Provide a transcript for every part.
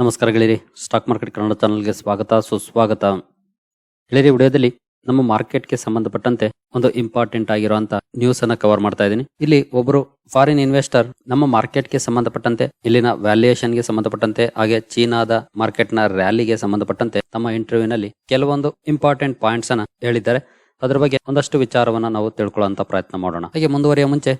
ನಮಸ್ಕಾರ ಗೆಳೆಯರಿ stock market Kannada ಚಾನಲ್ಗೆ ಸ್ವಾಗತ, ಸುಸ್ವಾಗತ. ಗೆಳೆಯರಿ, ವಿಡಿಯೋದಲ್ಲಿ ನಮ್ಮ ಮಾರ್ಕೆಟ್ಗೆ ಸಂಬಂಧಪಟ್ಟಂತೆ ಒಂದು ಇಂಪಾರ್ಟೆಂಟ್ ಆಗಿರುವಂತಹ ನ್ಯೂಸ್ ಅನ್ನ ಕವರ್ ಮಾಡ್ತಾ ಇದ್ದೀನಿ. ಇಲ್ಲಿ ಒಬ್ಬರು ಫಾರಿನ್ ಇನ್ವೆಸ್ಟರ್ ನಮ್ಮ ಮಾರ್ಕೆಟ್ಗೆ ಸಂಬಂಧಪಟ್ಟಂತೆ, ಇಲ್ಲಿನ ವ್ಯಾಲ್ಯೂಯೇಷನ್ಗೆ ಸಂಬಂಧಪಟ್ಟಂತೆ, ಹಾಗೆ ಚೀನಾದ ಮಾರ್ಕೆಟ್ನ ರ್ಯಾಲಿಗೆ ಸಂಬಂಧಪಟ್ಟಂತೆ ತಮ್ಮ ಇಂಟರ್ವ್ಯೂನಲ್ಲಿ ಕೆಲವೊಂದು ಇಂಪಾರ್ಟೆಂಟ್ ಪಾಯಿಂಟ್ಸ್ ಅನ್ನ ಹೇಳಿದ್ದಾರೆ. ಅದರ ಬಗ್ಗೆ ಒಂದಷ್ಟು ವಿಚಾರವನ್ನ ನಾವು ತಿಳ್ಕೊಳ್ಳುವಂತ ಪ್ರಯತ್ನ ಮಾಡೋಣ. ಹಾಗೆ ಮುಂದುವರಿಯ ಮುಂಚೆ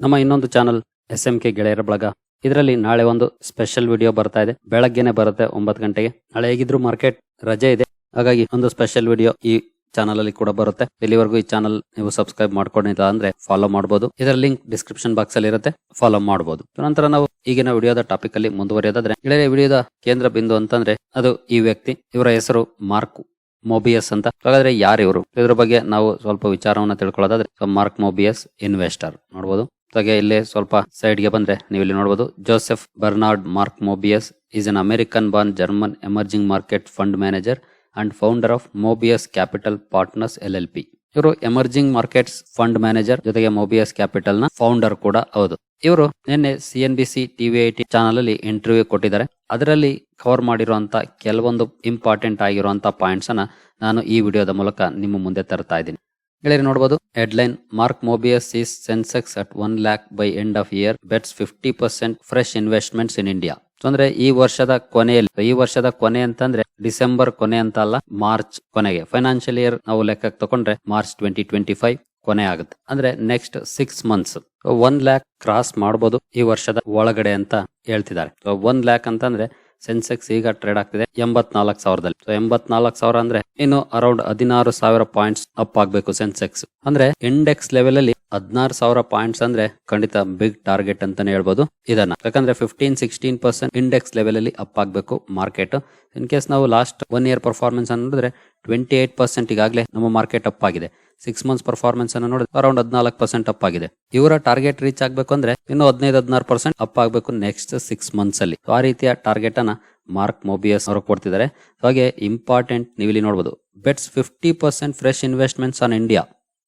ನಮ್ಮ ಇನ್ನೊಂದು ಚಾನಲ್ ಎಸ್ ಎಂ ಕೆ ಗೆಳೆಯರ ಬಳಗ ಇದರಲ್ಲಿ ನಾಳೆ ಒಂದು ಸ್ಪೆಷಲ್ ವಿಡಿಯೋ ಬರ್ತಾ ಇದೆ. ಬೆಳಗ್ಗೆನೆ ಬರುತ್ತೆ ಒಂಬತ್ತು ಗಂಟೆಗೆ. ನಾಳೆ ಹೇಗಿದ್ರು ಮಾರ್ಕೆಟ್ ರಜೆ ಇದೆ. ಹಾಗಾಗಿ ಒಂದು ಸ್ಪೆಷಲ್ ವಿಡಿಯೋ ಈ ಚಾನಲ್ ಅಲ್ಲಿ ಕೂಡ ಬರುತ್ತೆ. ಇಲ್ಲಿವರೆಗೂ ಈ ಚಾನಲ್ ನೀವು ಸಬ್ಸ್ಕ್ರೈಬ್ ಮಾಡ್ಕೊಂಡಿಲ್ಲ ಅಂದ್ರೆ ಫಾಲೋ ಮಾಡಬಹುದು ಇದರ ಲಿಂಕ್ ಡಿಸ್ಕ್ರಿಪ್ಷನ್ ಬಾಕ್ಸ್ ಅಲ್ಲಿ ಇರುತ್ತೆ. ಫಾಲೋ ಮಾಡಬಹುದು ನಂತರ ನಾವು ಈಗಿನ ವಿಡಿಯೋದ ಟಾಪಿಕ್ ಅಲ್ಲಿ ಮುಂದುವರಿಯೋದಾದ್ರೆ ಇಳೆಯ ವಿಡಿಯೋದ ಕೇಂದ್ರ ಬಿಂದು ಅಂತಂದ್ರೆ ಅದು ಈ ವ್ಯಕ್ತಿ, ಇವರ ಹೆಸರು ಮಾರ್ಕ್ ಮೊಬಿಯಸ್ ಅಂತ. ಹಾಗಾದ್ರೆ ಯಾರು ಇವರು? ಇದ್ರ ಬಗ್ಗೆ ನಾವು ಸ್ವಲ್ಪ ವಿಚಾರವನ್ನ ತಿಳ್ಕೊಳ್ಳೋದಾದ್ರೆ ಮಾರ್ಕ್ ಮೊಬಿಯಸ್ ಇನ್ವೆಸ್ಟರ್. ನೋಡಬಹುದು ಹಾಗೆ ಇಲ್ಲಿ ಸ್ವಲ್ಪ ಸೈಡ್ಗೆ ಬಂದ್ರೆ ನೀವು ಇಲ್ಲಿ ನೋಡಬಹುದು Joseph Bernard, Mark Mobius, is an American born German emerging market fund manager and founder of Mobius Capital Partners L L ಇವರು ಎಮರ್ಜಿಂಗ್ ಮಾರ್ಕೆಟ್ಸ್ ಫಂಡ್ ಮ್ಯಾನೇಜರ್ ಜೊತೆಗೆ ಮೋಬಿಯಸ್ ಕ್ಯಾಪಿಟಲ್ನ ಫೌಂಡರ್ ಕೂಡ ಹೌದು. ಇವರು ನಿನ್ನೆ C N B C TV IT channel ಅಲ್ಲಿ interview ಕೊಟ್ಟಿದ್ದಾರೆ. ಅದರಲ್ಲಿ ಕವರ್ ಮಾಡಿರುವಂತಹ ಕೆಲವೊಂದು ಇಂಪಾರ್ಟೆಂಟ್ ಆಗಿರುವಂತ ಪಾಯಿಂಟ್ಸ್ ಅನ್ನ ನಾನು ಈ ವಿಡಿಯೋದ ಮೂಲಕ ನಿಮ್ಮ ಮುಂದೆ ತರ್ತಾ ಇದ್ದೀನಿ. ಗೆಳೆಯರು ನೋಡಬಹುದು headline Mark Mobius is Sensex at one lakh by end of year bets fifty percent fresh investments in India ಅಂದ್ರೆ ಈ ವರ್ಷದ ಕೊನೆಯಲ್ಲಿ ಈ ವರ್ಷದ ಕೊನೆ ಅಂತಂದ್ರೆ ಡಿಸೆಂಬರ್ ಕೊನೆ ಅಂತ ಅಲ್ಲ, ಮಾರ್ಚ್ ಕೊನೆಗೆ. ಫೈನಾನ್ಷಿಯಲ್ ಇಯರ್ ನಾವು ಲೆಕ್ಕಕ್ಕೆ ತಗೊಂಡ್ರೆ ಮಾರ್ಚ್ ಟ್ವೆಂಟಿ ಟ್ವೆಂಟಿ ಫೈವ್ ಕೊನೆ ಆಗುತ್ತೆ. ಅಂದ್ರೆ next six months one lakh cross ಮಾಡಬಹುದು ಈ ವರ್ಷದ ಒಳಗಡೆ ಅಂತ ಹೇಳ್ತಿದ್ದಾರೆ. ಒನ್ ಲ್ಯಾಕ್ ಅಂತಂದ್ರೆ ಸೆನ್ಸೆಕ್ಸ್ ಈಗ ಟ್ರೇಡ್ ಆಗ್ತಿದೆ ಎಂಬತ್ನಾಲ್ಕು ಸಾವಿರದಲ್ಲಿ. ಸೊ ಎಂಬತ್ನಾಲ್ಕು ಸಾವಿರ ಅಂದ್ರೆ ಇನ್ನು ಅರೌಂಡ್ ಹದಿನಾರು ಸಾವಿರ ಪಾಯಿಂಟ್ಸ್ ಅಪ್ ಆಗ್ಬೇಕು ಸೆನ್ಸೆಕ್ಸ್. ಅಂದ್ರೆ ಇಂಡೆಕ್ಸ್ ಲೆವೆಲ್ ಅಲ್ಲಿ ಹದಿನಾರು ಸಾವಿರ ಪಾಯಿಂಟ್ಸ್ ಅಂದ್ರೆ ಖಂಡಿತ ಬಿಗ್ ಟಾರ್ಗೆಟ್ ಅಂತಾನೆ ಹೇಳ್ಬೋದು ಇದನ್ನ. ಯಾಕಂದ್ರೆ fifteen sixteen percent index level ಅಲ್ಲಿ ಅಪ್ ಆಗ್ಬೇಕು ಮಾರ್ಕೆಟ್ ಇನ್ ಕೇಸ್ ನಾವು ಲಾಸ್ಟ್ ಒನ್ ಇಯರ್ ಪರ್ಫಾರ್ಮೆನ್ಸ್ ಅನ್ನೋದ್ರೆ ಟ್ವೆಂಟಿ ಏಟ್ ಪರ್ಸೆಂಟ್ ಈಗಾಗಲೇ ನಮ್ಮ ಮಾರ್ಕೆಟ್ ಅಪ್ ಆಗಿದೆ. ಸಿಕ್ಸ್ ಮಂತ್ಸ್ ಪರ್ಫಾರ್ಮೆನ್ಸ್ ಅನ್ನು ನೋಡಿದ್ರೆ ಅರೌಂಡ್ ಹದಿನಾಲ್ಕು ಪರ್ಸೆಂಟ್ ಅಪ್ ಆಗಿದೆ. ಇವರ ಟಾರ್ಗೆಟ್ ರೀಚ್ ಆಗಬೇಕು ಅಂದ್ರೆ ಇನ್ನು ಹದಿನೈದು, ಹದಿನಾರು ಪರ್ಸೆಂಟ್ ಅಪ್ ಆಗಬೇಕು ನೆಕ್ಸ್ಟ್ ಸಿಕ್ಸ್ ಮಂತ್ಸ್ ಅಲ್ಲಿ. ಆ ರೀತಿಯ ಟಾರ್ಗೆಟ್ ಅನ್ನ ಮಾರ್ಕ್ ಮೊಬಿಯಸ್ ಅವರು ಕೊಡ್ತಿದ್ದಾರೆ. ಹಾಗೆ ಇಂಪಾರ್ಟೆಂಟ್ ನೀವು ಇಲ್ಲಿ ನೋಡಬಹುದು bets fifty percent fresh investments on India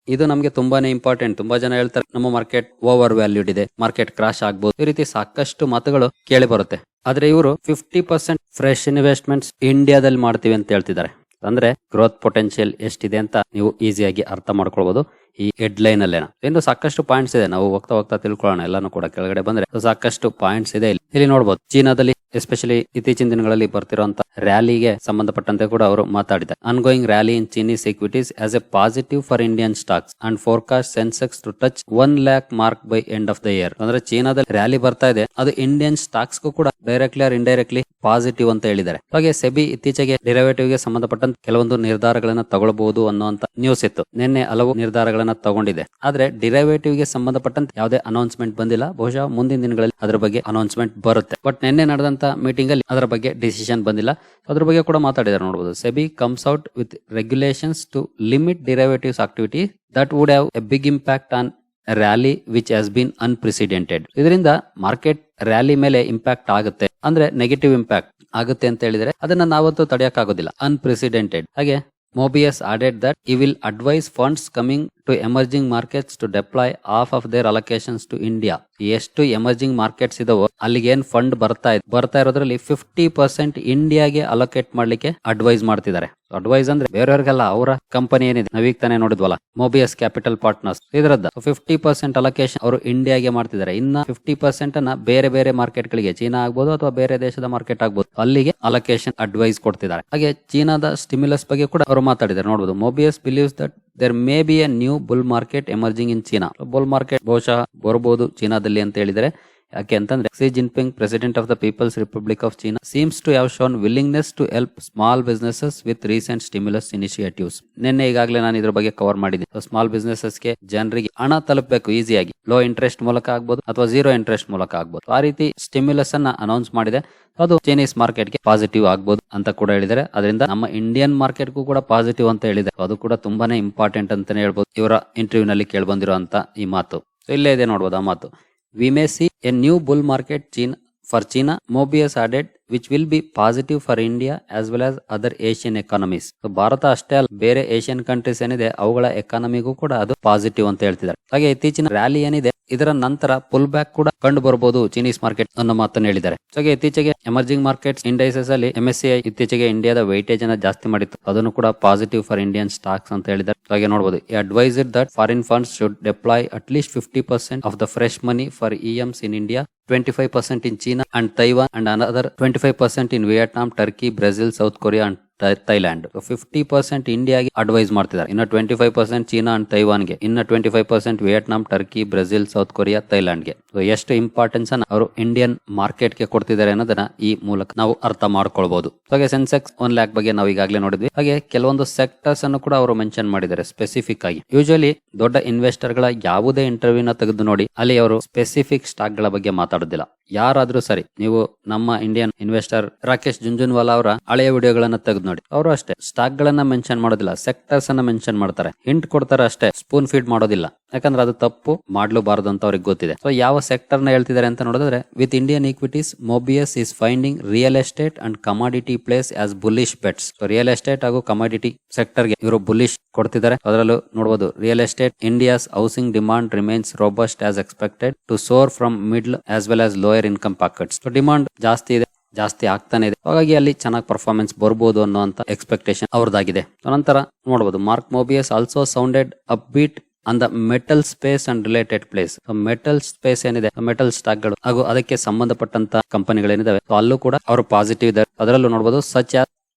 ಇದು ನಮಗೆ ತುಂಬಾನೇ ಇಂಪಾರ್ಟೆಂಟ್ ತುಂಬಾ ಜನ ಹೇಳ್ತಾರೆ, ನಮ್ಮ ಮಾರ್ಕೆಟ್ ಓವರ್ ವ್ಯಾಲ್ಯೂಡ್ ಇದೆ ಮಾರ್ಕೆಟ್ ಕ್ರಾಶ್ ಆಗ್ಬಹುದು ಈ ರೀತಿ ಸಾಕಷ್ಟು ಮಾತುಗಳು ಕೇಳಿ ಬರುತ್ತೆ. ಆದ್ರೆ ಇವರು ಫಿಫ್ಟಿ ಪರ್ಸೆಂಟ್ ಫ್ರೆಶ್ ಇನ್ವೆಸ್ಟ್ಮೆಂಟ್ಸ್ ಇಂಡಿಯಾದಲ್ಲಿ ಮಾಡ್ತೀವಿ ಅಂತ ಹೇಳ್ತಿದ್ದಾರೆ. ಅಂದ್ರೆ ಗ್ರೋತ್ ಪೊಟೆನ್ಶಿಯಲ್ ಎಷ್ಟಿದೆ ಅಂತ ನೀವು ಈಸಿಯಾಗಿ ಅರ್ಥ ಮಾಡ್ಕೊಳ್ಬಹುದು ಈ ಹೆಡ್ ಲೈನ್ ಅಲ್ಲೇನ? ಇನ್ನು ಸಾಕಷ್ಟು ಪಾಯಿಂಟ್ಸ್ ಇದೆ. ನಾವು ಹೋಗ್ತಾ ಹೋಗ್ತಾ ತಿಳ್ಕೊಳ್ಳೋಣ. ಎಲ್ಲಾನು ಕೂಡ ಕೆಳಗಡೆ ಬಂದ್ರೆ ಸಾಕಷ್ಟು ಪಾಯಿಂಟ್ಸ್ ಇದೆ ಇಲ್ಲಿ. ನೋಡಬಹುದು ಚೀನಾದಲ್ಲಿ ಎಸ್ಪೆಷಲಿ ಇತ್ತೀಚಿನ ದಿನಗಳಲ್ಲಿ ಬರ್ತಿರುವಂತ ರ್ಯಾಲಿಗೆ ಸಂಬಂಧಪಟ್ಟಂತೆ ಕೂಡ ಅವರು ಮಾತಾಡಿದ್ದಾರೆ. Ongoing rally in Chinese equities as a positive for Indian stocks and forecast Sensex to touch one lakh mark by end of the year ಅಂದ್ರೆ ಚೀನಾದಲ್ಲಿ ರ್ಯಾಲಿ ಬರ್ತಾ ಇದೆ. ಅದು ಇಂಡಿಯನ್ ಸ್ಟಾಕ್ಸ್ ಕೂಡ ಡೈರೆಕ್ಟ್ಲಿ ಆರ್ ಇಂಡೈರೆಕ್ಟ್ಲಿ ಪಾಸಿಟಿವ್ ಅಂತ ಹೇಳಿದ್ದಾರೆ. ಹಾಗೆ SEBI ಇತ್ತೀಚೆಗೆ ಡಿರೈವೇಟಿವ್ಗೆ ಸಂಬಂಧಪಟ್ಟಂತ ಕೆಲವೊಂದು ನಿರ್ಧಾರಗಳನ್ನ ತಗೊಳ್ಬಹುದು ಅನ್ನುವಂತ ನ್ಯೂಸ್ ಇತ್ತು. ನಿನ್ನೆ ಹಲವು ನಿರ್ಧಾರಗಳನ್ನ ತಗೊಂಡಿದೆ. ಆದ್ರೆ ಡಿರೈವೇಟಿವ್ಗೆ ಸಂಬಂಧಪಟ್ಟಂತೆ ಯಾವುದೇ ಅನೌನ್ಸ್ಮೆಂಟ್ ಬಂದಿಲ್ಲ. ಬಹುಶಃ ಮುಂದಿನ ದಿನಗಳಲ್ಲಿ ಅದರ ಬಗ್ಗೆ ಅನೌನ್ಸ್ಮೆಂಟ್ ಬರುತ್ತೆ. ಬಟ್ ನಿನ್ನೆ ನಡೆದಂತ ಮೀಟಿಂಗ್ ಅಲ್ಲಿ ಅದರ ಬಗ್ಗೆ ಡಿಸಿಷನ್ ಬಂದಿಲ್ಲ. ಅದ್ರ ಬಗ್ಗೆ ಕೂಡ ಮಾತಾಡಿದ್ದಾರೆ ನೋಡಬಹುದು SEBI comes out with regulations to limit derivatives activity that would have a big impact on rally which has been unprecedented ಇದರಿಂದ ಮಾರ್ಕೆಟ್ ರ್ಯಾಲಿ ಮೇಲೆ ಇಂಪ್ಯಾಕ್ಟ್ ಆಗುತ್ತೆ. ಅಂದ್ರೆ ನೆಗೆಟಿವ್ ಇಂಪ್ಯಾಕ್ಟ್ ಆಗುತ್ತೆ ಅಂತ ಹೇಳಿದ್ರೆ ಅದನ್ನ ನಾವತ್ತು ತಡೆಯಕ್ಕಾಗೋದಿಲ್ಲ ಅನ್ಪ್ರೆಸಿಡೆಂಟೆಡ್ ಹಾಗೆ Mobius added that he will advise funds coming to emerging markets to deploy of of their allocations to India ಎಷ್ಟು ಎಮರ್ಜಿಂಗ್ ಮಾರ್ಕೆಟ್ಸ್ ಇದಾವೋ ಅಲ್ಲಿಗೆ ಏನ್ ಫಂಡ್ ಬರ್ತಾ ಇದೆ, ಬರ್ತಾ ಇರೋದ್ರಲ್ಲಿ ಫಿಫ್ಟಿ ಪರ್ಸೆಂಟ್ ಇಂಡಿಯಾಗೆ ಅಲೋಕೇಟ್ ಮಾಡ್ಲಿಕ್ಕೆ ಅಡ್ವೈಸ್ ಮಾಡ್ತಿದ್ದಾರೆ. ಅಡ್ವೈಸ್ ಅಂದ್ರೆ ಬೇರೆಯವ್ರಿಗೆಲ್ಲ ಅವರ ಕಂಪನಿ ಏನಿದೆ ನಾವೀಗ ತಾನೇ ನೋಡಿದ್ವಲ್ಲ ಮೊಬಿಯಸ್ ಕ್ಯಾಪಿಟಲ್ ಪಾರ್ಟ್ನರ್ಸ್ ಇದರದ್ದು. ಫಿಫ್ಟಿ ಪರ್ಸೆಂಟ್ ಅಲೋಕೇಶನ್ ಅವರು ಇಂಡಿಯಾಗೆ ಮಾಡ್ತಿದ್ದಾರೆ. ಇನ್ನ ಫಿಫ್ಟಿ ಪರ್ಸೆಂಟ್ ಅನ್ನ ಬೇರೆ ಬೇರೆ ಮಾರ್ಕೆಟ್ ಗಳಿಗೆ, ಚೀನಾ ಆಗ್ಬೋದು ಅಥವಾ ಬೇರೆ ದೇಶದ ಮಾರ್ಕೆಟ್ ಆಗ್ಬೋದು, ಅಲ್ಲಿಗೆ ಅಲೋಕೇಶನ್ ಅಡ್ವೈಸ್ ಕೊಡ್ತಿದ್ದಾರೆ. ಹಾಗೆ ಚೀನಾದ ಸ್ಟಿಮ್ಯುಲಸ್ ಬಗ್ಗೆ ಕೂಡ ಅವರು ಮಾತಾಡಿದ್ದಾರೆ. ನೋಡಬಹುದು Mobius believes that there may be a new bull market emerging in China bull market ಬಹುಶಃ ಬರಬಹುದು ಚೀನಾದಲ್ಲಿ ಅಂತ ಹೇಳಿದರೆ. ಯಾಕೆ ಅಂತಂದ್ರೆ Xi Jinping president of the people's republic of China seems to have shown willingness to help small businesses with recent stimulus initiatives ನಿನ್ನೆ ಈಗಾಗಲೇ ನಾನು ಇದ್ರ ಬಗ್ಗೆ ಕವರ್ ಮಾಡಿದ್ದೀನಿ. ಸ್ಮಾಲ್ ಬಿಸ್ನೆಸಸ್ಗೆ ಜನರಿಗೆ ಹಣ ತಲುಪಬೇಕು ಈಸಿಯಾಗಿ ಲೋ ಇಂಟ್ರೆಸ್ಟ್ ಮೂಲಕ ಆಗ್ಬೋದು ಅಥವಾ ಜೀರೋ ಇಂಟ್ರೆಸ್ಟ್ ಮೂಲಕ ಆಗ್ಬೋದು. ಆ ರೀತಿ ಸ್ಟಿಮ್ಯುಲಸ್ ಅನ್ನ ಅನೌನ್ಸ್ ಮಾಡಿದೆ. ಅದು ಚೈನೀಸ್ ಮಾರ್ಕೆಟ್ಗೆ ಪಾಸಿಟಿವ್ ಆಗ್ಬೋದು ಅಂತ ಕೂಡ ಹೇಳಿದರೆ ಅದರಿಂದ ನಮ್ಮ ಇಂಡಿಯನ್ ಮಾರ್ಕೆಟ್ ಗೂ ಕೂಡ ಪಾಸಿಟಿವ್ ಅಂತ ಹೇಳಿದೆ ಅದು ಕೂಡ ತುಂಬಾನೇ ಇಂಪಾರ್ಟೆಂಟ್ ಅಂತಾನೆ ಹೇಳ್ಬೋದು. ಇವರ ಇಂಟರ್ವ್ಯೂ ನಲ್ಲಿ ಕೇಳ್ಬಂದಿರುವಂತ ಈ ಮಾತು. ಇಲ್ಲೇ ಇದೆ ನೋಡ್ಬೋದು ಆ ಮಾತು. We may see a new bull market ಚೀನ್ for China Mobius added which will be positive for India as well as other Asian economies Bharat ಅಷ್ಟೇ ಅಲ್ಲ, ಬೇರೆ ಏಷ್ಯನ್ ಕಂಟ್ರೀಸ್ ಏನಿದೆ, ಅವುಗಳ ಎಕಾನಮಿಗೂ ಕೂಡ ಅದು ಪಾಸಿಟಿವ್ ಅಂತ ಹೇಳ್ತಿದ್ದಾರೆ. ಹಾಗೆ ಇತ್ತೀಚಿನ ರ್ಯಾಲಿ ಏನಿದೆ ಇದರ ನಂತರ ಪುಲ್ ಬ್ಯಾಕ್ ಕೂಡ ಕಂಡು ಬರಬಹುದು ಚೀನೀಸ್ ಮಾರ್ಕೆಟ್ ಅನ್ನೋ ಮಾತನ್ನು ಹೇಳಿದ್ದಾರೆ. ಹಾಗೆ ಇತ್ತೀಚೆಗೆ ಎಮರ್ಜಿಂಗ್ ಮಾರ್ಕೆಟ್ಸ್ ಇಂಡೈಸಸ್ ಅಲ್ಲಿ ಎಂಎಸ್ಸಿಐ ಇತ್ತೀಚೆಗೆ ಇಂಡಿಯಾದ ವೈಟೇಜ್ ಅನ್ನ ಜಾಸ್ತಿ ಮಾಡಿತ್ತು. ಅದನ್ನು ಕೂಡ ಪಾಸಿಟಿವ್ ಫಾರ್ ಇಂಡಿಯನ್ ಸ್ಟಾಕ್ಸ್ ಅಂತ ಹೇಳಿದ್ದಾರೆ. ಹಾಗೆ ನೋಡಬಹುದು adviser that foreign funds should deploy at least fifty percent of the fresh money for EMs in India 25% in China and Taiwan and another 25% in Vietnam, Turkey, Turkey Brazil South Korea Thai- Thailand. Fifty percent ಇಂಡಿಯಾಗೆ advise ಮಾಡ್ತಿದ್ದಾರೆ. ಇನ್ನು twenty five percent China and ತೈವಾನ್ಗೆ. ಇನ್ನು twenty five percent Vietnam, Turkey, Brazil, South Korea, ಥೈಲ್ಯಾಂಡ್ಗೆ. ಎಷ್ಟು importance ಅನ್ನ ಅವರು Indian ಮಾರ್ಕೆಟ್ಗೆ ಕೊಡ್ತಿದ್ದಾರೆ ಅನ್ನೋದನ್ನ ಈ ಮೂಲಕ ನಾವು ಅರ್ಥ ಮಾಡ್ಕೊಳ್ಬಹುದು ಹಾಗೆ ಸೆನ್ಸೆಕ್ಸ್ ಒನ್ ಲ್ಯಾಕ್ ಬಗ್ಗೆ ನಾವು ಈಗಾಗಲೇ ನೋಡಿದ್ವಿ. ಹಾಗೆ ಕೆಲವೊಂದು ಸೆಕ್ಟರ್ಸ್ ಅನ್ನು ಕೂಡ ಅವರು ಮೆನ್ಷನ್ ಮಾಡಿದ್ದಾರೆ ಸ್ಪೆಸಿಫಿಕ್ ಆಗಿ. ಯೂಶಲಿ ದೊಡ್ಡ ಇನ್ವೆಸ್ಟರ್ಗಳ ಯಾವುದೇ ಇಂಟರ್ವ್ಯೂನ ತೆಗೆದು ನೋಡಿ ಅಲ್ಲಿ ಅವರು ಸ್ಪೆಸಿಫಿಕ್ ಸ್ಟಾಕ್ಗಳ ಬಗ್ಗೆ ಮಾತಾಡೋದಿಲ್ಲ. ಯಾರಾದ್ರೂ ಸರಿ, ನೀವು ನಮ್ಮ ಇಂಡಿಯನ್ ಇನ್ವೆಸ್ಟರ್ ರಾಕೇಶ್ ಜುಂಜುನ್ವಾಲಾ ಅವರ ಹಳೆಯ ವಿಡಿಯೋಗಳನ್ನ ತೆಗೆದು ನೋಡಿ. ಅವರು ಅಷ್ಟೇ ಸ್ಟಾಕ್ ಗಳನ್ನ ಮೆನ್ಷನ್ ಮಾಡೋದಿಲ್ಲ ಸೆಕ್ಟರ್ಸ್ ಅನ್ನ ಮೆನ್ಷನ್ ಮಾಡ್ತಾರೆ. ಹಿಂಟ್ ಕೊಡ್ತಾರೆ ಅಷ್ಟೇ ಸ್ಪೂನ್ ಫೀಡ್ ಮಾಡೋದಿಲ್ಲ. ಯಾಕಂದ್ರೆ ಅದು ತಪ್ಪು, ಮಾಡ್ಲೂಬಾರದು ಅಂತ ಅವ್ರಿಗೆ ಗೊತ್ತಿದೆ. ಸೊ ಯಾವ ಸೆಕ್ಟರ್ನ ಹೇಳ್ತಿದ್ದಾರೆ ಅಂತ ನೋಡಿದ್ರೆ with Indian equities Mobius is finding real estate and commodity plays as bullish bets real estate ಹಾಗೂ ಕಮಾಡಿಟಿ ಸೆಕ್ಟರ್ಗೆ ಇವರು ಬುಲಿಶ್ ಕೊಡ್ತಿದ್ದಾರೆ. ಅದರಲ್ಲೂ ನೋಡಬಹುದು real estate India's housing demand remains robust as expected to soar from middle as well as lower income pockets demand ಜಾಸ್ತಿ ಇದೆ, ಜಾಸ್ತಿ ಆಗ್ತಾನೆ ಇದೆ. ಹಾಗಾಗಿ ಅಲ್ಲಿ ಚೆನ್ನಾಗಿ ಪರ್ಫಾರ್ಮೆನ್ಸ್ ಬರ್ಬೋದು ಅನ್ನುವಂತ ಎಕ್ಸ್ಪೆಕ್ಟೇಷನ್ ಅವ್ರದ್ದಾಗಿದೆ. ನಂತರ ನೋಡಬಹುದು Mark Mobius also sounded upbeat on the metal space and related plays metal space ಏನಿದೆ ಮೆಟಲ್ ಸ್ಟಾಕ್ಗಳು, ಹಾಗೂ ಅದಕ್ಕೆ ಸಂಬಂಧಪಟ್ಟಂತ ಕಂಪನಿಗಳೇನಿದಾವೆ so, ಅಲ್ಲೂ ಕೂಡ ಅವರು ಪಾಸಿಟಿವ್ ಇದೆ ಅದರಲ್ಲೂ ನೋಡಬಹುದು such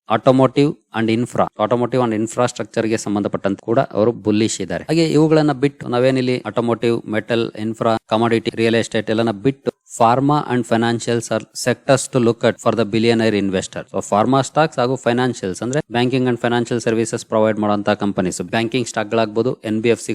automotive and infra automotive and ಇನ್ಫ್ರಾಸ್ಟ್ರಕ್ಚರ್ಗೆ ಸಂಬಂಧಪಟ್ಟಂತ ಕೂಡ ಅವರು ಬುಲ್ಲಿಶ್ ಇದ್ದಾರೆ. ಹಾಗೆ ಇವುಗಳನ್ನ ಬಿಟ್ಟು ನಾವೇನಿಲ್ಲಿ automotive metal infra commodity real estate ಎಲ್ಲ ಬಿಟ್ಟು pharma and financials are sectors to look at for the billionaire investor so pharma stocks ಹಾಗೂ ಫೈನಾನ್ಷಿಯಲ್ಸ್ ಅಂದ್ರೆ banking and financial services provide ಮಾಡುವಂತಹ ಕಂಪನೀಸ್ ಬ್ಯಾಂಕಿಂಗ್ ಸ್ಟಾಕ್ ಗಳಾಗಬಹುದು ಎನ್ ಬಿ ಎಫ್ ಸಿ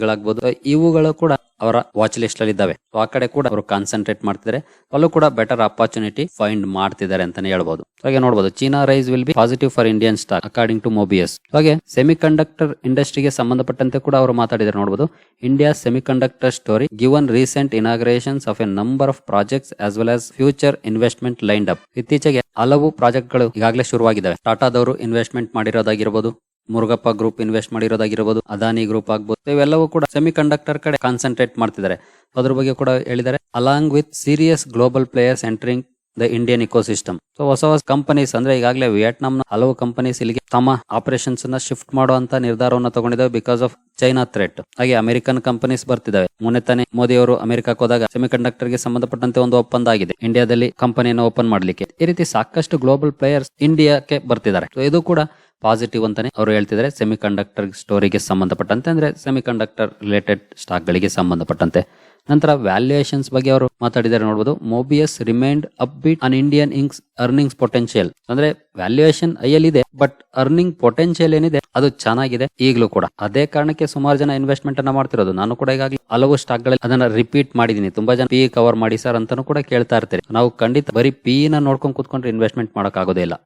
ಇವುಗಳು ಕೂಡ ಅವರ watch list ಅಲ್ಲಿ ಇದ್ದಾವೆ. ಸೊ ಆ ಕಡೆ ಕೂಡ ಅವರು ಕಾನ್ಸಂಟ್ರೇಟ್ ಮಾಡ್ತಿದ್ದಾರೆ. ಅಲ್ಲೂ ಕೂಡ ಬೆಟರ್ ಅಪಾರ್ಚುನಿಟಿ ಫೈಂಡ್ ಮಾಡ್ತಿದ್ದಾರೆ ಅಂತಾನೆ ಹೇಳ್ಬಹುದು ಹಾಗೆ ನೋಡಬಹುದು China rise will be positive for Indian stock according to Mobius ಹಾಗೆ ಸೆಮಿ ಕಂಡಕ್ಟರ್ ಇಂಡಸ್ಟ್ರಿಗೆ ಸಂಬಂಧಪಟ್ಟಂತೆ ಕೂಡ ಅವರು ಮಾತಾಡಿದ್ದಾರೆ ನೋಡಬಹುದು India semiconductor story given recent inaugurations of a number of projects as well as future investment line up ಇತ್ತೀಚೆಗೆ ಹಲವು ಪ್ರಾಜೆಕ್ಟ್ಗಳು ಈಗಾಗಲೇ ಶುರುವಾಗಿದ್ದಾವೆ. ಟಾಟಾದವರು ಇನ್ವೆಸ್ಟ್ಮೆಂಟ್ ಮಾಡಿರೋದಾಗಿರಬಹುದು ಮುರುಗಪ್ಪ ಗ್ರೂಪ್ ಇನ್ವೆಸ್ಟ್ ಮಾಡಿರೋದಾಗಿರಬಹುದು ಅದಾನಿ ಗ್ರೂಪ್ ಆಗ್ಬಹುದು ಇವೆಲ್ಲವೂ ಕೂಡ ಸೆಮಿ ಕಂಡಕ್ಟರ್ ಕಡೆ ಕಾನ್ಸಂಟ್ರೇಟ್ ಮಾಡ್ತಿದ್ದಾರೆ. ಅದ್ರ ಬಗ್ಗೆ ಕೂಡ ಹೇಳಿದ್ದಾರೆ. Along with serious global players entering the Indian ecosystem so ಹೊಸ ಹೊಸ ಕಂಪನೀಸ್ ಅಂದ್ರೆ ಈಗಾಗಲೇ ವಿಯೆಟ್ನಾಂನ ಹಲವು ಕಂಪನೀಸ್ ಇಲ್ಲಿಗೆ ತಮ್ಮ ಆಪರೇಷನ್ಸ್ನ ಶಿಫ್ಟ್ ಮಾಡುವಂತ ನಿರ್ಧಾರವನ್ನು ತಗೊಂಡಿದ್ದಾವೆ ಬಿಕಾಸ್ ಆಫ್ ಚೈನಾ ಥ್ರೆಟ್ ಹಾಗೆ ಅಮೆರಿಕನ್ ಕಂಪನೀಸ್ ಬರ್ತಿದ್ದಾವೆ. ಮೊನ್ನೆ ತಾನೇ ಮೋದಿ ಅವರು ಅಮೆರಿಕಕ್ಕೆ ಹೋದಾಗ ಸೆಮಿಕಂಡಕ್ಟರ್ಗೆ ಸಂಬಂಧಪಟ್ಟಂತೆ ಒಂದು ಒಪ್ಪಂದ ಆಗಿದೆ. ಇಂಡಿಯಾದಲ್ಲಿ ಕಂಪನಿಯನ್ನು ಓಪನ್ ಮಾಡಲಿಕ್ಕೆ. ಈ ರೀತಿ ಸಾಕಷ್ಟು ಗ್ಲೋಬಲ್ ಪ್ಲೇಯರ್ಸ್ ಇಂಡಿಯಾಕ್ಕೆ ಬರ್ತಿದ್ದಾರೆ. ಇದು ಕೂಡ ಪಾಸಿಟಿವ್ ಅಂತಾನೆ ಅವರು ಹೇಳ್ತಿದ್ದಾರೆ. ಸೆಮಿ ಕಂಡಕ್ಟರ್ ಸ್ಟೋರಿಗೆ ಸಂಬಂಧಪಟ್ಟಂತೆ ಅಂದ್ರೆ ಸೆಮಿಕಂಡಕ್ಟರ್ ರಿಲೇಟೆಡ್ ಸ್ಟಾಕ್ ಗಳಿಗೆ ಸಂಬಂಧಪಟ್ಟಂತೆ. ನಂತರ ವ್ಯಾಲ್ಯೂಯೇಷನ್ಸ್ ಬಗ್ಗೆ ಅವರು ಮಾತಾಡಿದ್ದಾರೆ ನೋಡಬಹುದು Mobius remained upbeat on Indian Inc's earnings potential ಅಂದ್ರೆ ವ್ಯಾಲ್ಯೂಯೇಷನ್ ಐಯಲ್ಲಿ ಇದೆ ಬಟ್ ಅರ್ನಿಂಗ್ ಪೊಟೆನ್ಶಿಯಲ್ ಏನಿದೆ, ಅದು ಚೆನ್ನಾಗಿದೆ ಈಗಲೂ ಕೂಡ. ಅದೇ ಕಾರಣಕ್ಕೆ ಸುಮಾರು ಜನ ಇನ್ವೆಸ್ಟ್ಮೆಂಟ್ ಅನ್ನ ಮಾಡ್ತಿರೋದು. ನಾನು ಕೂಡ ಈಗಾಗಲೇ ಹಲವು ಸ್ಟಾಕ್ಗಳಲ್ಲಿ ಅದನ್ನ ರಿಪೀಟ್ ಮಾಡಿದೀನಿ ತುಂಬಾ ಜನ ಪಿ ಕವರ್ ಮಾಡಿ ಸರ್ ಅಂತಾನು ಕೂಡ ಕೇಳ್ತಾ ಇರ್ತಾರೆ. ನಾವು ಖಂಡಿತ ಬರೀ ಪಿ ನ ನೋಡ್ಕೊಂಡು ಕೂತ್ಕೊಂಡ್ರೆ ಇನ್ವೆಸ್ಟ್ಮೆಂಟ್ ಮಾಡೋಕ್ಕಾಗೋದೇ ಇಲ್ಲ.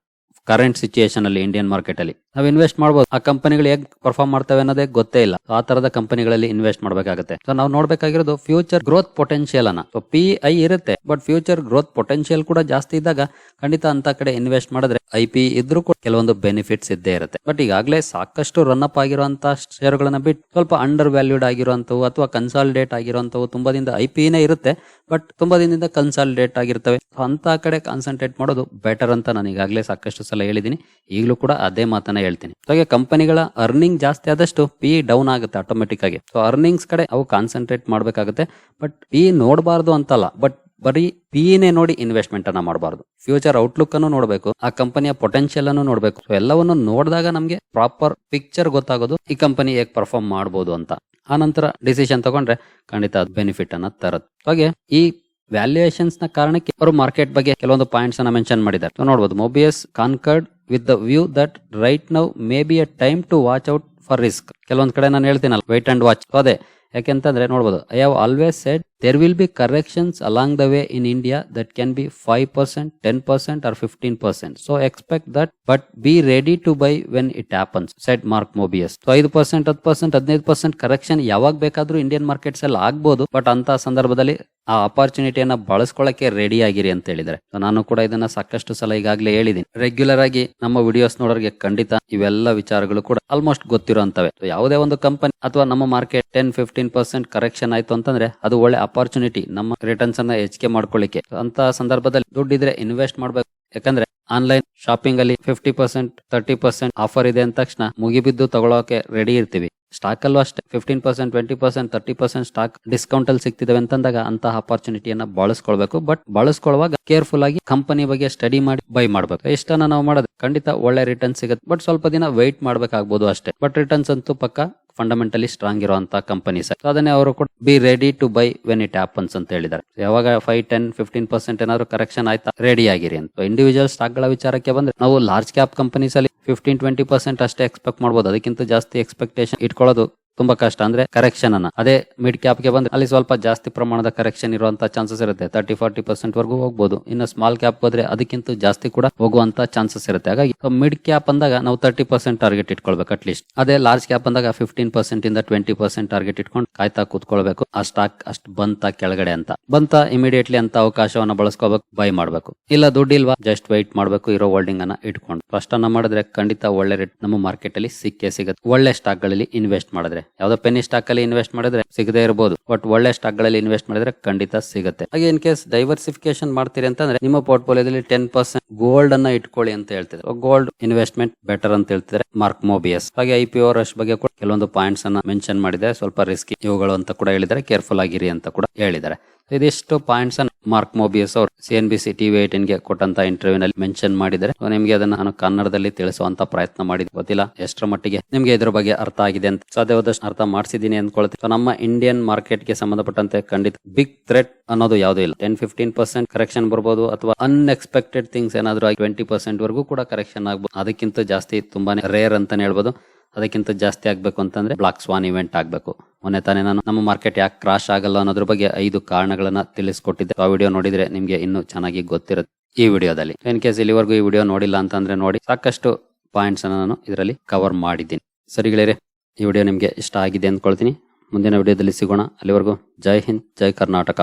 ಕರೆಂಟ್ ಸಿಚುಯೇಷನ್ ಅಲ್ಲಿ ಇಂಡಿಯನ್ ಮಾರ್ಕೆಟ್ ಅಲ್ಲಿ. ನಾವು ಇನ್ವೆಸ್ಟ್ ಮಾಡಬಹುದು ಆ ಕಂಪನಿಗಳು ಹೇಗೆ ಪರ್ಫಾರ್ಮ್ ಮಾಡ್ತವೆ ಅನ್ನೋದೇ ಗೊತ್ತೇ ಇಲ್ಲ. ಆ ತರದ ಕಂಪನಿಗಳಲ್ಲಿ ಇನ್ವೆಸ್ಟ್ ಮಾಡಬೇಕಾಗುತ್ತೆ. ಸೊ ನಾವು ನೋಡ್ಬೇಕಾಗಿರೋದು ಫ್ಯೂಚರ್ ಗ್ರೋತ್ ಪೊಟೆನ್ಶಿಯಲ್ ಅನ್ನ. ಸೊ ಪಿ ಐ ಇರುತ್ತೆ ಬಟ್ ಫ್ಯೂಚರ್ ಗ್ರೋತ್ ಪೊಟೆನ್ಶಿಯಲ್ ಕೂಡ ಜಾಸ್ತಿ ಇದ್ದಾಗ ಖಂಡಿತ ಅಂತ ಕಡೆ ಇನ್ವೆಸ್ಟ್ ಮಾಡಿದ್ರೆ ಐ ಪಿ ಇದ್ರೂ ಕೂಡ ಕೆಲವೊಂದು ಬೆನಿಫಿಟ್ಸ್ ಇದ್ದೇ ಇರುತ್ತೆ. ಬಟ್ ಈಗಾಗಲೇ ಸಾಕಷ್ಟು ರನ್ ಅಪ್ ಆಗಿರುವಂತಹ ಶೇರ್ಗಳನ್ನ ಬಿಟ್ಟು ಸ್ವಲ್ಪ ಅಂಡರ್ ವ್ಯಾಲ್ಯೂಡ್ ಆಗಿರುವಂತವು ಅಥವಾ ಕನ್ಸಾಲಿಡೇಟ್ ಆಗಿರುವಂತವು ತುಂಬಾ ದಿನದ ಐ ಪಿನೇ ಇರುತ್ತೆ ಬಟ್ ತುಂಬಾ ದಿನದಿಂದ ಕನ್ಸಾಲಿಡೇಟ್ ಆಗಿರ್ತವೆ ಅಂತ ಕಡೆ ಕಾನ್ಸಂಟ್ರೇಟ್ ಮಾಡೋದು ಬೆಟರ್ ಅಂತ ನಾನು ಈಗಾಗಲೇ ಸಾಕಷ್ಟು ಸಲ ಹೇಳಿದ್ದೀನಿ ಈಗಲೂ ಕೂಡ ಅದೇ ಮಾತನ್ನ ಹೇಳ್ತೀನಿ. ಹಾಗೆ ಕಂಪನಿಗಳ ಅರ್ನಿಂಗ್ ಜಾಸ್ತಿ ಆದಷ್ಟು ಪಿ ಡೌನ್ ಆಗುತ್ತೆ ಆಟೋಮೆಟಿಕ್ ಆಗಿ. ಸೊ ಅರ್ನಿಂಗ್ಸ್ ಕಡೆ ಅವು ಕಾನ್ಸಂಟ್ರೇಟ್ ಮಾಡಬೇಕಾಗುತ್ತೆ. ಬಟ್ ಪಿ ನೋಡಬಾರ್ದು ಅಂತಲ್ಲ. ಬಟ್ ಬರೀ ಪಿನೇ ನೋಡಿ ಇನ್ವೆಸ್ಟ್ಮೆಂಟ್ ಅನ್ನ ಮಾಡಬಾರ್ದು. ಫ್ಯೂಚರ್ ಔಟ್ಲುಕ್ ಅನ್ನು ನೋಡಬೇಕು. ಆ ಕಂಪನಿಯ ಪೊಟೆನ್ಶಿಯಲ್ ಅನ್ನು ನೋಡಬೇಕು. ಸೊ ಎಲ್ಲವನ್ನು ನೋಡಿದಾಗ ನಮಗೆ ಪ್ರಾಪರ್ ಪಿಕ್ಚರ್ ಗೊತ್ತಾಗೋದು. ಈ ಕಂಪನಿ ಹೇಗೆ ಪರ್ಫಾರ್ಮ್ ಮಾಡಬಹುದು ಅಂತ. ಆ ನಂತರ ಡಿಸಿಷನ್ ತಗೊಂಡ್ರೆ ಖಂಡಿತ ಅದು ಬೆನಿಫಿಟ್ ಅನ್ನ ತರತ್ತೆ. ಹಾಗೆ ಈ ವ್ಯಾಲ್ಯೂಯೇಷನ್ಸ್ನ ಕಾರಣಕ್ಕೆ ಅವರು ಮಾರ್ಕೆಟ್ ಬಗ್ಗೆ ಕೆಲವೊಂದು ಪಾಯಿಂಟ್ಸ್ ಅನ್ನ ಮೆನ್ಷನ್ ಮಾಡಿದ್ದಾರೆ. ನೋಡಬಹುದು Mobius concurred with the view that right now may be a time to watch out for risk ಕೆಲವೊಂದ್ ಕಡೆ ನಾನು ಹೇಳ್ತೀನಲ್ಲ ವೈಟ್ ಅಂಡ್ ವಾಚ್ ಅದೇ ಯಾಕೆಂತಂದ್ರೆ ನೋಡಬಹುದು I have always said there will be corrections along the way in India that can be five percent ten percent or fifteen percent so expect that but be ready to buy when it happens said Mark Mobius so ಐದು percent ಹತ್ತು percent ಹದಿನೈದು percent correction ಯಾವಾಗ ಬೇಕಾದ್ರೂ Indian markets ಅಲ್ಲಿ ಆಗ್ಬೋದು but ಅಂತ ಸಂದರ್ಭದಲ್ಲಿ ಆ ಅಪಾರ್ಚುನಿಟಿಯನ್ನ ಬಳಸ್ಕೊಳ್ಳಕ್ಕೆ ರೆಡಿ ಆಗಿರಿ ಅಂತ ಹೇಳಿದ್ರೆ ನಾನು ಕೂಡ ಇದನ್ನ ಸಾಕಷ್ಟು ಸಲ ಈಗಾಗಲೇ ಹೇಳಿದ್ದೀನಿ. ರೆಗ್ಯುಲರ್ ಆಗಿ ನಮ್ಮ ವಿಡಿಯೋಸ್ ನೋಡೋರಿಗೆ ಖಂಡಿತ ಇವೆಲ್ಲ ವಿಚಾರಗಳು ಕೂಡ ಆಲ್ಮೋಸ್ಟ್ ಗೊತ್ತಿರುವಂತವೆ. ಯಾವುದೇ ಒಂದು ಕಂಪನಿ ಅಥವಾ ನಮ್ಮ market ten fifteen fifteen percent correction ಆಯ್ತು ಅಂತಂದ್ರೆ ಅದು ಒಳ್ಳೆ ಅಪಾರ್ಚುನಿಟಿ ನಮ್ಮ ರಿಟರ್ನ್ಸ್ ಅನ್ನ ಹೆಚ್ಚಿಗೆ ಮಾಡ್ಕೊಳ್ಳಿಕ್ಕೆ. ಅಂತ ಸಂದರ್ಭದಲ್ಲಿ ದುಡ್ಡಿದ್ರೆ ಇನ್ವೆಸ್ಟ್ ಮಾಡ್ಬೇಕು. ಯಾಕಂದ್ರೆ ಆನ್ಲೈನ್ ಶಾಪಿಂಗ್ ಅಲ್ಲಿ fifty percent thirty percent offer ಇದೆ ಅಂದ ತಕ್ಷಣ ಮುಗಿಬಿದ್ದು ತಗೊಳ್ಳೋಕೆ ರೆಡಿ ಇರ್ತೀವಿ. ಸ್ಟಾಕ್ ಅಲ್ಲೂ ಅಷ್ಟೇ fifteen percent twenty percent thirty percent stock discount ಅಲ್ಲಿ ಸಿಗ್ತಿದಾವೆ ಅಂತಂದಾಗ ಅಂತ ಅಪಾರ್ಚುನಿಟಿಯನ್ನ ಬಳಸ್ಕೊಳ್ಬೇಕು. ಬಟ್ ಬಳಸ್ಕೊಳ್ಳುವಾಗ ಕೇರ್ಫುಲ್ ಆಗಿ ಕಂಪನಿ ಬಗ್ಗೆ ಸ್ಟಡಿ ಮಾಡಿ ಬೈ ಮಾಡ್ಬೇಕು. ಇಷ್ಟನ್ನ ನಾವು ಮಾಡೋದು? ಖಂಡಿತ ಒಳ್ಳೆ ರಿಟರ್ನ್ ಸಿಗುತ್ತೆ. ಬಟ್ ಸ್ವಲ್ಪ ದಿನ ವೆಯ್ಟ್ ಮಾಡ್ಬೇಕಾಗ್ಬೋದು ಅಷ್ಟೇ. ಬಟ್ ರಿಟರ್ನ್ಸ್ ಅಂತೂ ಪಕ್ಕ ಫಂಡಮೆಂಟಲಿ ಸ್ಟ್ರಾಂಗ್ ಇರುವಂತಹ ಕಂಪನೀಸ್ ಅದನ್ನೇ ಅವರು ಕೂಡ be ready to buy when it happens ಅಂತ ಹೇಳಿದ್ದಾರೆ. ಯಾವಾಗ ಫೈವ್ ಟೆನ್ ಫಿಫ್ಟೀನ್ ಪರ್ಸೆಂಟ್ ಏನಾದ್ರು ಕರೆಕ್ಷನ್ ಆಯ್ತಾ ರೆಡಿ ಆಗಿರಿ ಅಂತ. ಇಂಡಿವಿಜುವಲ್ ಸ್ಟಾಕ್ಗಳ ವಿಚಾರಕ್ಕೆ ಬಂದ್ರೆ, ನಾವು ಲಾರ್ಜ್ ಕ್ಯಾಪ್ ಕಂಪನೀಸ್ ಅಲ್ಲಿ ಫಿಫ್ಟೀನ್ ಟ್ವೆಂಟಿ ಪರ್ಸೆಂಟ್ ಅಷ್ಟೇ ಎಕ್ಸ್ಪೆಕ್ಟ್ ಮಾಡಬಹುದು ಅದಕ್ಕಿಂತ ಜಾಸ್ತಿ ಎಕ್ಸ್ಪೆಕ್ಟೇಷನ್ ಇಟ್ಕೊಳ್ಳೋದು ತುಂಬಾ ಕಷ್ಟ. ಅಂದ್ರೆ ಕರೆಕ್ಷನ್ ಅನ್ನ. ಅದೇ ಮಿಡ್ ಕ್ಯಾಪ್ಗೆ ಬಂದ್ರೆ ಅಲ್ಲಿ ಸ್ವಲ್ಪ ಜಾಸ್ತಿ ಪ್ರಮಾಣದ ಕರೆಕ್ಷನ್ ಇರುವಂತ ಚಾನ್ಸಸ್ ಇರುತ್ತೆ. ತರ್ಟಿ ಫಾರ್ಟಿ ಪರ್ಸೆಂಟ್ ವರೆಗೂ ಹೋಗಬಹುದು ಇನ್ನು ಸ್ಮಾಲ್ ಕ್ಯಾಪ್ ಹೋದ್ರೆ ಅದಕ್ಕಿಂತ ಜಾಸ್ತಿ ಕೂಡ ಹೋಗುವಂತ ಚಾನ್ಸಸ್ ಇರುತ್ತೆ. ಹಾಗಾಗಿ ಮಿಡ್ ಕ್ಯಾಪ್ ಅಂದಾಗ ನಾವು ತರ್ಟಿ ಪರ್ಸೆಂಟ್ ಟಾರ್ಗೆಟ್ ಇಟ್ಕೊಳ್ಬೇಕು ಅಟ್ಲೀಸ್ಟ್ ಅದೇ ಲಾರ್ಜ್ ಕ್ಯಾಪ್ ಅಂದಾಗ ಫಿಫ್ಟೀನ್ ಪರ್ಸೆಂಟ್ ಇಂದ ಟ್ವೆಂಟಿ ಪರ್ಸೆಂಟ್ ಟಾರ್ಗೆಟ್ ಇಟ್ಕೊಂಡು ಕಾಯ್ತಾ ಕೂತ್ಕೊಳ್ಬೇಕು. ಆ ಸ್ಟಾಕ್ ಅಷ್ಟು ಬಂತ ಕೆಳಗಡೆ ಅಂತ. ಬಂತ ಇಮಿಡಿಯೇಟ್ಲಿ ಅಂತ ಅವಕಾಶವನ್ನ ಬಳಸ್ಕೋಬೇಕು ಬೈ ಮಾಡ್ಬೇಕು. ಇಲ್ಲ ದುಡ್ಡಿಲ್ವಾ ಜಸ್ಟ್ ವೈಟ್ ಮಾಡಬೇಕು ಇರೋ ಹೋಲ್ಡಿಂಗ್ ಅನ್ನ ಇಟ್ಕೊಂಡು. ಫಸ್ಟ್ ಅನ್ನ ಮಾಡಿದ್ರೆ ಖಂಡಿತ ಒಳ್ಳೆ ರೇಟ್ ನಮ್ಮ ಮಾರ್ಕೆಟ್ ಅಲ್ಲಿ ಸಿಕ್ಕೇ ಸಿಗುತ್ತೆ. ಒಳ್ಳೆ ಸ್ಟಾಕ್ಗಳಲ್ಲಿ ಇನ್ವೆಸ್ಟ್ ಮಾಡಿದ್ರೆ. ಯಾವ್ದೋ ಪೆನ್ನಿ ಸ್ಟಾಕ್ ಅಲ್ಲಿ ಇನ್ವೆಸ್ಟ್ ಮಾಡಿದ್ರೆ ಸಿಗದೆ ಇರಬಹುದು ಬಟ್ ಒಳ್ಳೆ ಸ್ಟಾಕ್ಗಳಲ್ಲಿ ಇನ್ವೆಸ್ಟ್ ಮಾಡಿದ್ರೆ ಖಂಡಿತ ಸಿಗುತ್ತೆ. ಹಾಗೆ ಇನ್ ಕೇಸ್ ಡೈವರ್ಸಿಫಿಕೇಶನ್ ಮಾಡ್ತೀರಿ ಅಂತಂದ್ರೆ ನಿಮ್ಮ ಪೋರ್ಟ್ಫೋಲಿಯೋದಲ್ಲಿ ಟೆನ್ ಪರ್ಸೆಂಟ್ ಗೋಲ್ಡ್ ಅನ್ನ ಇಟ್ಕೊಳ್ಳಿ ಅಂತ ಹೇಳ್ತಿದ್ರೆ ಗೋಲ್ಡ್ ಇನ್ವೆಸ್ಟ್ಮೆಂಟ್ ಬೆಟರ್ ಅಂತ ಹೇಳ್ತಿದ್ರೆ ಮಾರ್ಕ್ ಮೋಬಿಯಸ್. ಹಾಗೆ ಐ ಪಿ ಓ ರಶ್ ಬಗ್ಗೆ ಕೂಡ ಕೆಲವೊಂದು ಪಾಯಿಂಟ್ಸ್ ಅನ್ನ ಮೆನ್ಷನ್ ಮಾಡಿದೆ ಸ್ವಲ್ಪ ರಿಸ್ಕಿ ಇವುಗಳು ಅಂತ ಕೂಡ ಹೇಳಿದ್ದಾರೆ. ಕೇರ್ಫುಲ್ ಆಗಿರಿ ಅಂತ ಕೂಡ ಹೇಳಿದ್ದಾರೆ. ಇದಿಷ್ಟು ಪಾಯಿಂಟ್ಸ್ ಮಾರ್ಕ್ ಮೋಬಿಯಸ್ ಅವರು C N B C TV ಏಟೀನ್ಗೆ ಕೊಟ್ಟಂತ ಇಂಟರ್ವ್ಯೂ ನಲ್ಲಿ ಮೆನ್ಷನ್ ಮಾಡಿದರೆ ನಿಮ್ಗೆ ಅದನ್ನ ನಾನು ಕನ್ನಡದಲ್ಲಿ ತಿಳಿಸುವಂತ ಪ್ರಯತ್ನ ಮಾಡಿದ್ ಗೊತ್ತಿಲ್ಲ ಎಷ್ಟರ ಮಟ್ಟಿಗೆ ನಿಮ್ಗೆ ಇದ್ರ ಬಗ್ಗೆ ಅರ್ಥ ಆಗಿದೆ ಅಂತ. ಸಾಧ್ಯವಾದಷ್ಟು ಅರ್ಥ ಮಾಡಿಸಿದೀನಿ ಅಂದ್ಕೊಳ್ತೀನಿ. ನಮ್ಮ ಇಂಡಿಯನ್ ಮಾರ್ಕೆಟ್ಗೆ ಸಂಬಂಧಪಟ್ಟಂತೆ ಖಂಡಿತ ಬಿಗ್ ಥ್ರೆಟ್ ಅನ್ನೋದು ಯಾವುದೂ ಇಲ್ಲ. ಟೆನ್ ಫಿಫ್ಟೀನ್ ಪರ್ಸೆಂಟ್ ಕರೆಕ್ಷನ್ ಬರ್ಬೋದು ಅಥವಾ ಅನ್ಎಕ್ಸ್ಪೆಕ್ಟೆಡ್ ಥಿಂಗ್ಸ್ ಏನಾದ್ರು ಟ್ವೆಂಟಿ ಪರ್ಸೆಂಟ್ ವರೆಗೂ ಕೂಡ ಕರೆಕ್ಷನ್ ಆಗ್ಬೋದು. ಅದಕ್ಕಿಂತ ಜಾಸ್ತಿ ತುಂಬಾನೇ ರೇರ್ ಅಂತಾನೆ ಹೇಳ್ಬೋದು. ಅದಕ್ಕಿಂತ ಜಾಸ್ತಿ ಆಗ್ಬೇಕು ಅಂತಂದ್ರೆ ಬ್ಲಾಕ್ ಸ್ವಾನ್ ಇವೆಂಟ್ ಆಗ್ಬೇಕು. ಮೊನ್ನೆ ತಾನೇ ನಾನು ನಮ್ಮ ಮಾರ್ಕೆಟ್ ಯಾಕೆ ಕ್ರಾಶ್ ಆಗಲ್ಲ ಅನ್ನೋದ್ರ ಬಗ್ಗೆ ಐದು ಕಾರಣಗಳನ್ನ ತಿಳಿಸ್ಕೊಟ್ಟಿದ್ದೆ. ಆ ವಿಡಿಯೋ ನೋಡಿದ್ರೆ ನಿಮ್ಗೆ ಇನ್ನೂ ಚೆನ್ನಾಗಿ ಗೊತ್ತಿರುತ್ತೆ ಈ ವಿಡಿಯೋದಲ್ಲಿ. ಇನ್ ಕೇಸ್ ಇಲ್ಲಿವರೆಗೂ ಈ ವಿಡಿಯೋ ನೋಡಿಲ್ಲ ಅಂತಂದ್ರೆ ನೋಡಿ, ಸಾಕಷ್ಟು ಪಾಯಿಂಟ್ಸ್ ಅನ್ನ ನಾನು ಇದರಲ್ಲಿ ಕವರ್ ಮಾಡಿದ್ದೀನಿ. ಸರಿ ಗೆಳೆಯರೆ, ಈ ವಿಡಿಯೋ ನಿಮ್ಗೆ ಇಷ್ಟ ಆಗಿದೆ ಅಂದ್ಕೊಳ್ತೀನಿ. ಮುಂದಿನ ವಿಡಿಯೋದಲ್ಲಿ ಸಿಗೋಣ. ಅಲ್ಲಿವರೆಗೂ ಜೈ ಹಿಂದ್, ಜೈ ಕರ್ನಾಟಕ.